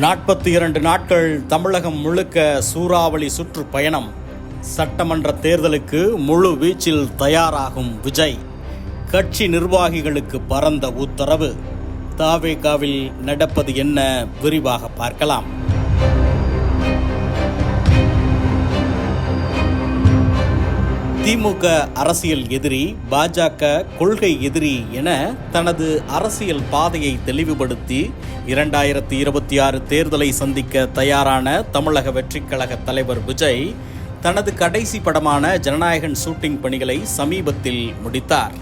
நாற்பத்தி இரண்டு நாட்கள் தமிழகம் முழுக்க சூறாவளி சுற்றுப்பயணம். சட்டமன்ற தேர்தலுக்கு முழு வீச்சில் தயாராகும் விஜய். கட்சி நிர்வாகிகளுக்கு பரந்த உத்தரவு. தாவேகாவில் நடப்பது என்ன விரிவாக பார்க்கலாம். திமுக அரசியல் எதிரி பாஜக கொள்கை எதிரி என தனது அரசியல் பாதையை தெளிவுபடுத்தி இரண்டாயிரத்தி இருபத்தி ஆறு தேர்தலை சந்திக்க தயாரான தமிழக வெற்றிக் கழக தலைவர் விஜய் தனது கடைசி படமான ஜனநாயகன் ஷூட்டிங் பணிகளை சமீபத்தில் முடித்தார்.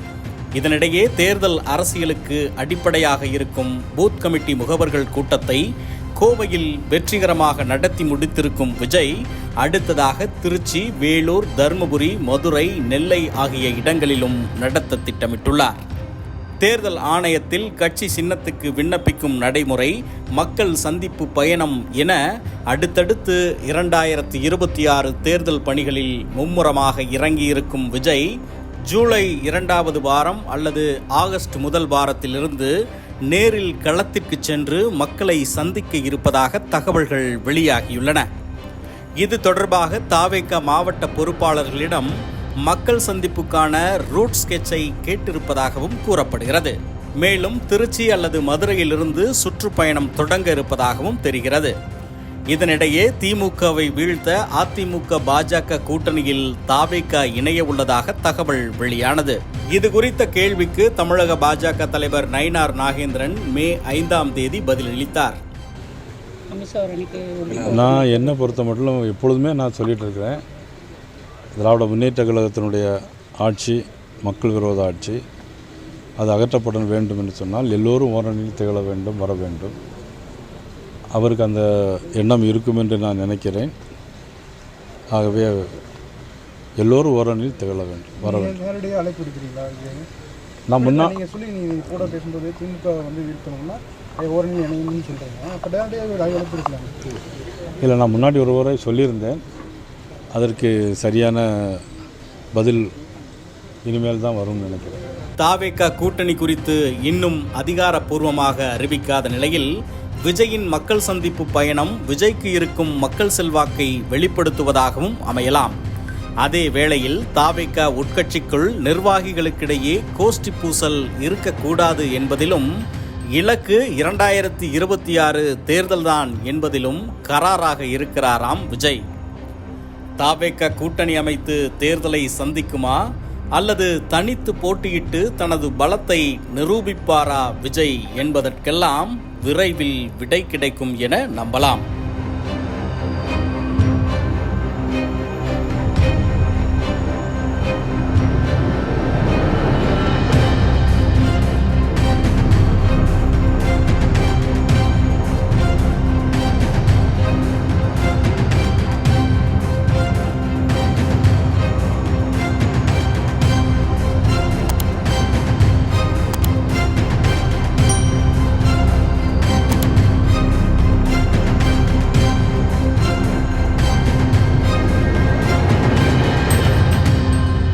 இதனிடையே தேர்தல் அரசியலுக்கு அடிப்படையாக இருக்கும் பூத் கமிட்டி முகவர்கள் கூட்டத்தை கோவையில் வெற்றிகரமாக நடத்தி முடித்திருக்கும் விஜய் அடுத்ததாக திருச்சி வேலூர் தருமபுரி மதுரை நெல்லை ஆகிய இடங்களிலும் நடத்த திட்டமிட்டுள்ளார். தேர்தல் ஆணையத்தில் கட்சி சின்னத்துக்கு விண்ணப்பிக்கும் நடைமுறை மக்கள் சந்திப்பு பயணம் என அடுத்தடுத்து இரண்டாயிரத்து இருபத்தி ஆறு தேர்தல் பணிகளில் மும்முரமாக இறங்கியிருக்கும் விஜய் ஜூலை இரண்டாவது வாரம் அல்லது ஆகஸ்ட் முதல் வாரத்திலிருந்து நேரில் களத்திற்கு சென்று மக்களை சந்திக்க இருப்பதாக தகவல்கள் வெளியாகியுள்ளன. இது தொடர்பாக தாவேக மாவட்ட பொறுப்பாளர்களிடம் மக்கள் சந்திப்புக்கான ரூட் ஸ்கெட்சை கேட்டிருப்பதாகவும் கூறப்படுகிறது. மேலும் திருச்சி அல்லது மதுரையிலிருந்து சுற்றுப்பயணம் தொடங்க இருப்பதாகவும் தெரிகிறது. இதனிடையே திமுகவை வீழ்த்த அதிமுக பாஜக கூட்டணியில் தாவேக இணைய உள்ளதாக தகவல் வெளியானது. இது குறித்த கேள்விக்கு தமிழக பாஜக தலைவர் நயினார் நாகேந்திரன் மே ஐந்தாம் தேதி பதிலளித்தார். நான் என்னை பொறுத்த மட்டும் எப்பொழுதுமே நான் சொல்லிட்டு இருக்கிறேன். திராவிட முன்னேற்ற கழகத்தினுடைய ஆட்சி மக்கள் விரோத ஆட்சி அது அகற்றப்பட வேண்டும் என்று சொன்னால் எல்லோரும் ஓரணியில் திகழ வேண்டும் வர வேண்டும். அவருக்கு அந்த எண்ணம் இருக்கும் என்று நான் நினைக்கிறேன். ஆகவே எல்லோரும் ஓரணியில் திகழ வேண்டும் வர வேண்டும். நேரடியாக அழைப்பு எடுக்கிறீங்களா நான் முன்னா நீங்கள் சொல்லி நீங்கள் கூட பேசும்போது திமுக வந்து வீழ்த்தணும்னா ஓரணி இணையணும்னு சொல்கிறீங்க அப்போ நேரடியாக அழைப்பு எடுக்கலாம் இல்லை நான் முன்னாடி ஒரு முறை சொல்லியிருந்தேன். அதற்கு சரியான பதில் இனிமேல் தான் வரும்னு நினைக்கிறேன். தாவேக கூட்டணி குறித்து இன்னும் அதிகாரப்பூர்வமாக அறிவிக்காத நிலையில் விஜயின் மக்கள் சந்திப்பு பயணம் விஜய்க்கு இருக்கும் மக்கள் செல்வாக்கை வெளிப்படுத்துவதாகவும் அமையலாம். அதே வேளையில் தாவேக உட்கட்சிக்குள் நிர்வாகிகளுக்கிடையே கோஷ்டி பூசல் இருக்கக்கூடாது என்பதிலும் இலக்கு இரண்டாயிரத்தி இருபத்தி ஆறு தேர்தல்தான் என்பதிலும் கராராக இருக்கிறாராம் விஜய். தாவேக்க கூட்டணி அமைத்து தேர்தலை சந்திக்குமா? அல்லது தனித்து போட்டியிட்டு தனது பலத்தை நிரூபிப்பாரா விஜய் என்பதற்கெல்லாம் விரைவில் விடை கிடைக்கும் என நம்பலாம்.